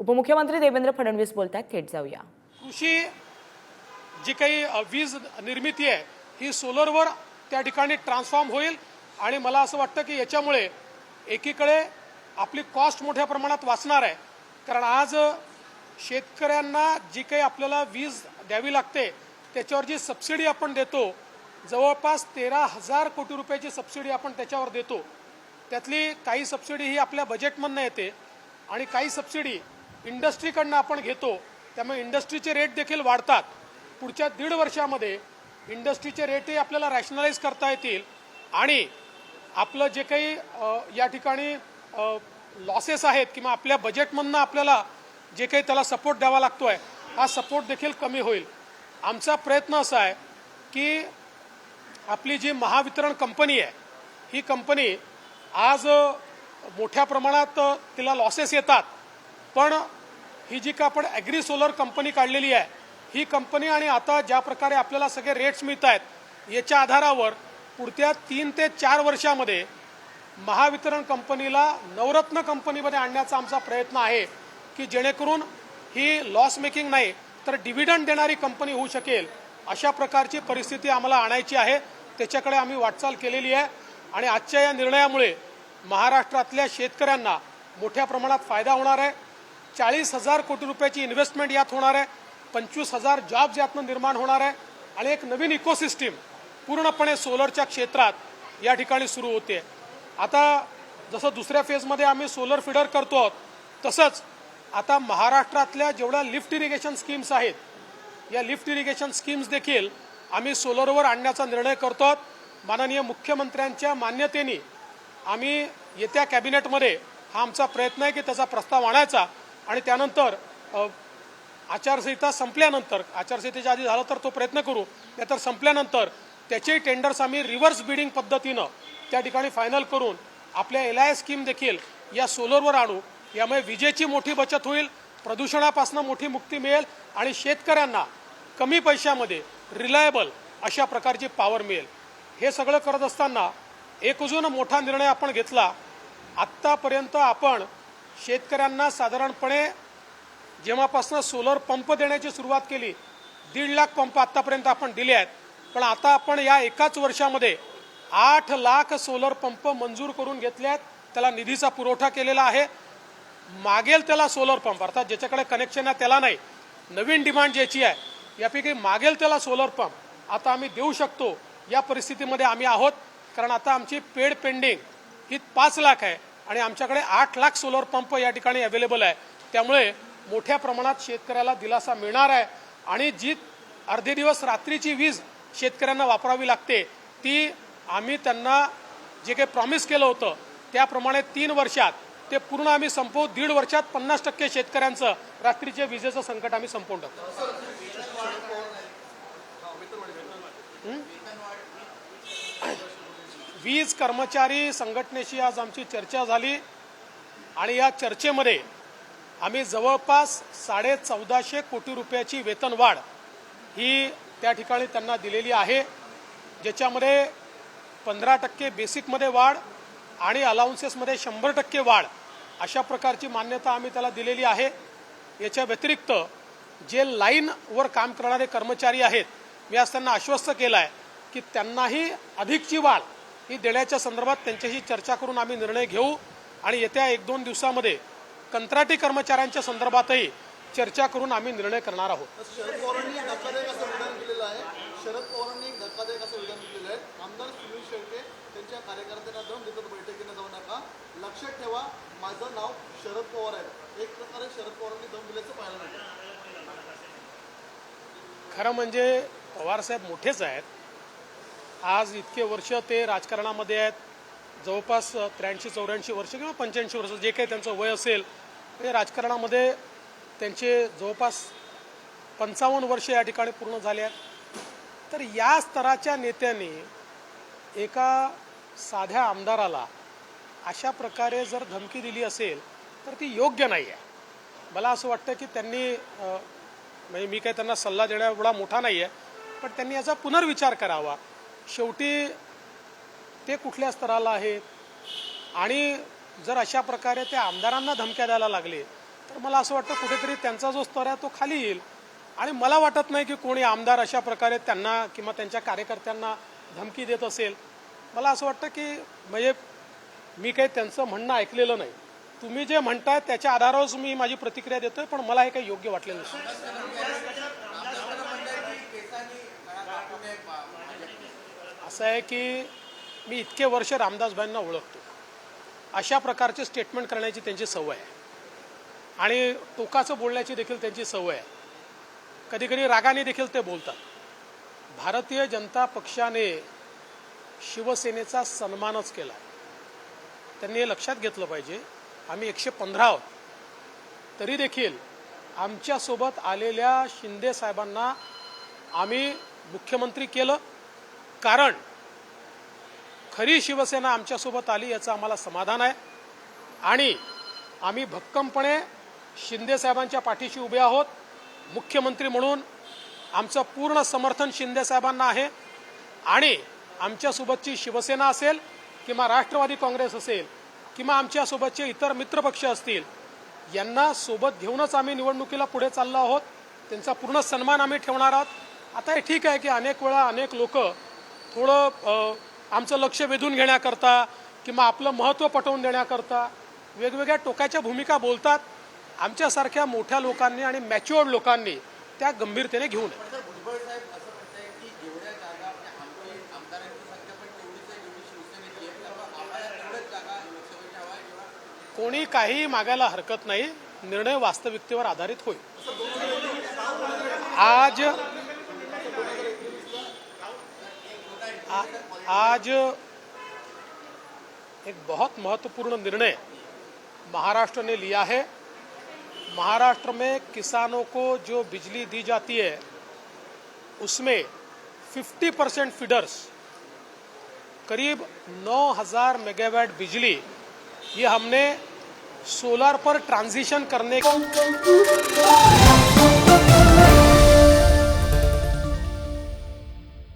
उपमुख्यमंत्री देवेंद्र फडणवीस बोलतात थेट जाऊया. कृषी जी काही वीज निर्मिती आहे ही सोलरवर त्या ठिकाणी ट्रान्सफॉर्म होईल आणि मला असं वाटतं की याच्यामुळे एकीकडे आपली कॉस्ट मोठ्या प्रमाणात वाचणार आहे. कारण आज शेतकऱ्यांना जी काही आपल्याला वीज द्यावी लागते त्याच्यावर जी सबसिडी आपण देतो जवळपास तेरा हजार कोटी रुपयाची सबसिडी आपण त्याच्यावर देतो. त्यातली काही सबसिडी ही आपल्या बजेटमधनं येते आणि काही सबसिडी इंडस्ट्रीकडनं आपण घेतो त्यामुळे इंडस्ट्रीचे रेट देखील वाढतात. पुढच्या दीड वर्षामध्ये इंडस्ट्रीचे रेटही आपल्याला रॅशनलाइज करता येतील आणि आपलं जे काही या ठिकाणी लॉसेस आहेत किंवा आपल्या बजेटमधनं आपल्याला जे काही त्याला सपोर्ट द्यावा लागतो आहे हा सपोर्ट देखील कमी होईल. आमचा प्रयत्न असा आहे की आपली जी महावितरण कंपनी आहे ही कंपनी आज मोठ्या प्रमाणात तिला लॉसेस येतात. पण ही जी का आपण ॲग्री सोलर कंपनी काढलेली आहे ही कंपनी आणि आता ज्या प्रकारे आपल्याला सगळे रेट्स मिळत आहेत याच्या आधारावर पुढच्या तीन ते चार वर्षामध्ये महावितरण कंपनीला नवरत्न कंपनीमध्ये आणण्याचा आमचा प्रयत्न आहे की जेणेकरून ही लॉस मेकिंग नाही तर डिव्हिडंड देणारी कंपनी होऊ शकेल अशा प्रकारची परिस्थिती आम्हाला आणायची आहे. त्याच्याकडे आम्ही वाटचाल केलेली आहे आणि आजच्या या निर्णयामुळे महाराष्ट्रातल्या शेतकऱ्यांना मोठ्या प्रमाणात फायदा होणार आहे. चाळीस हजार कोटी रुपयाची इन्व्हेस्टमेंट यात होणार आहे. पंचवीस हजार जॉब्स यातनं निर्माण होणार आहे. आणि एक नवीन इकोसिस्टीम पूर्णपणे सोलरच्या क्षेत्रात या ठिकाणी सुरू होते. आता जसं दुसऱ्या फेजमध्ये आम्ही सोलर फिडर करतो आहोत तसंच आता महाराष्ट्रातल्या जेवढ्या लिफ्ट इरिगेशन स्कीम्स आहेत या लिफ्ट इरिगेशन स्कीम्स देखील आम्ही सोलरवर आणण्याचा निर्णय करतो आहोत. माननीय मुख्यमंत्र्यांच्या मान्यतेने आम्ही येत्या कॅबिनेटमध्ये हा आमचा प्रयत्न आहे की त्याचा प्रस्ताव आणायचा. आणि त्यानंतर आचारसंहिता संपल्यानंतर आचारसंहितेच्या आधी झालं तर तो प्रयत्न करू नाहीतर संपल्यानंतर त्याचेही टेंडर्स आम्ही रिव्हर्स बिडिंग पद्धतीनं त्या ठिकाणी फायनल करून आपल्या एल आय स्कीम देखील या सोलरवर आणू. यामुळे विजेची मोठी बचत होईल प्रदूषणापासून मोठी मुक्ती मिळेल आणि शेतकऱ्यांना कमी पैशामध्ये रिलायबल अशा प्रकारची पॉवर मिळेल. हे सगळं करत असताना एक अजून मोठा निर्णय आपण घेतला. आत्तापर्यंत आपण शेतकऱ्यांना साधारणपणे जेव्हापासून सोलर पंप देण्याची सुरुवात केली दीड लाख पंप आत्तापर्यंत आपण दिले आहेत. पण आता आपण या एकाच वर्षामध्ये आठ लाख सोलर पंप मंजूर करून घेतले आहेत. त्याला निधीचा पुरवठा केलेला आहे. मागेल त्याला सोलर पंप अर्थात ज्याच्याकडे कनेक्शन आहे त्याला नाही. नवीन डिमांड ज्याची आहे यापैकी मागेल त्याला सोलर पंप आता आम्ही देऊ शकतो या परिस्थितीमध्ये आम्ही आहोत. कारण आता आमची पेड पेंडिंग ही पाच लाख आहे. आणि आमच्याकडे आठ लाख सोलर पंप या ठिकाणी अवेलेबल आहे. त्यामुळे मोठ्या प्रमाणात शेतकऱ्याला दिलासा मिळणार आहे. आणि जी अर्धे दिवस रात्रीची वीज शेतकऱ्यांना वापरावी लागते ती आम्ही त्यांना जे काही प्रॉमिस केलं होतं त्याप्रमाणे तीन वर्षात ते पूर्ण आम्ही संपवू दीड वर्षात पन्नास टक्के शेतकऱ्यांचं रात्रीच्या विजेचं संकट आम्ही संपवून टाकू. वीज कर्मचारी संघटनेशी आज आमची चर्चा झाली. आणि या चर्चेमध्ये आम्ही जवळपास साडे चौदाशे कोटी रुपयाची वेतनवाढ ही त्या ठिकाणी त्यांना दिलेली आहे. ज्याच्यामध्ये पंधरा टक्के बेसिकमध्ये वाढ आणि अलाउन्सेसमध्ये शंभर टक्के वाढ अशा प्रकारची मान्यता आम्ही त्याला दिलेली आहे. याच्या व्यतिरिक्त जे लाईनवर काम करणारे कर्मचारी आहेत मी आज त्यांना आश्वस्त केलं आहे की त्यांनाही अधिकची वाढ ही देण्याच्या संदर्भात त्यांच्याशी चर्चा करून आम्ही निर्णय घेऊ आणि येत्या एक दोन दिवसामध्ये कंत्राटी कर्मचाऱ्यांच्या संदर्भातही चर्चा करून आम्ही निर्णय करणार आहोत. शरद पवारांनी धक्कादायक असं विधान केलेलं आहे. शरद पवारांनी एक धक्कादायक असं विधान केलेलं आहे. आमदार सुनील शेळके त्यांच्या कार्यकर्त्यांना दम देतात बैठकीनं जाऊ नका. लक्षात ठेवा माझं नाव शरद पवार आहे. एक प्रकारे शरद पवारांनी दम दिल्याचं पाहायला मिळतं. खरं म्हणजे पवारसाहेब मोठेच आहेत. आज इतके वर्ष ते राजकारणामध्ये आहेत. जवळपास त्र्याऐंशी चौऱ्याऐंशी वर्ष किंवा पंच्याऐंशी वर्ष जे काही त्यांचं वय असेल ते राजकारणामध्ये त्यांचे जवळपास पंचावन्न वर्ष या ठिकाणी पूर्ण झाले आहेत. तर या स्तराच्या नेत्यांनी एका साध्या आमदाराला अशा प्रकारे जर धमकी दिली असेल तर ती योग्य नाही आहे मला असं वाटतं की त्यांनी म्हणजे मी काही त्यांना सल्ला देण्या एवढा मोठा नाही आहे पण त्यांनी याचा पुनर्विचार करावा. शेवटी ते कुठल्या स्तराला आहेत? आणि जर अशा प्रकारे त्या आमदारांना धमक्या द्यायला लागले तर मला असं वाटतं कुठेतरी त्यांचा जो स्तर आहे तो खाली येईल. आणि मला वाटत नाही की कोणी आमदार अशा प्रकारे त्यांना किंवा त्यांच्या कार्यकर्त्यांना धमकी देत असेल. मला असं वाटतं की म्हणजे मी काही त्यांचं म्हणणं ऐकलेलं नाही. तुम्ही जे म्हणताय त्याच्या आधारावरच मी माझी प्रतिक्रिया देतोय पण मला हे काही योग्य वाटलेलं नाही. असं आहे की मी इतके वर्ष रामदासभाईंना ओळखतो. अशा प्रकारचे स्टेटमेंट करण्याची त्यांची सवय आहे. आणि टोकाचं बोलण्याची देखील त्यांची सवय आहे. कधी कधी रागाने देखील ते बोलतात. भारतीय जनता पक्षाने शिवसेनेचा सन्मानच केला त्यांनी हे लक्षात घेतलं पाहिजे. आम्ही एकशे पंधरा आहोत. तरी देखील आमच्यासोबत आलेल्या शिंदे साहेबांना आम्ही मुख्यमंत्री केलं. कारण खरी शिवसेना आमच्यासोबत आली याचं आम्हाला समाधान आहे. आणि आम्ही भक्कमपणे शिंदेसाहेबांच्या पाठीशी उभे आहोत. मुख्यमंत्री म्हणून आमचं पूर्ण समर्थन शिंदेसाहेबांना आहे. आणि आमच्यासोबतची शिवसेना असेल किंवा राष्ट्रवादी काँग्रेस असेल किंवा आमच्यासोबतचे इतर मित्रपक्ष असतील यांना सोबत घेऊनच आम्ही निवडणुकीला पुढे चाललो आहोत. त्यांचा पूर्ण सन्मान आम्ही ठेवणार आहोत. आता हे ठीक आहे की अनेक वेळा अनेक लोक थोडं आमचं लक्ष वेधून घेण्याकरता किंवा आपलं महत्त्व पटवून देण्याकरता वेगवेगळ्या टोकाच्या भूमिका बोलतात. आमच्यासारख्या मोठ्या लोकांनी आणि मॅच्युअर्ड लोकांनी त्या गंभीरतेने घेऊ नये. तर भुजबळ साहेब असं म्हणताय की जेवढ्या जागा आपल्या आमची आमदारांची संख्या पण तेवढीच आहे जेवढी शिवसेनेची आहे. त्यामुळे आम्हाला तेवढ्याच जागा लोकसभेच्या हवा आहे किंवा कोणी काहीही मागायला हरकत नाही. निर्णय वास्तविकतेवर आधारित होईल. आज आ- आज एक बहुत महत्वपूर्ण निर्णय महाराष्ट्र ने लिया है। महाराष्ट्र में किसानों को जो बिजली दी जाती है, उसमें 50 परसेंट फीडर्स, करीब 9000 मेगावाट बिजली, ये हमने सोलर पर ट्रांजिशन करने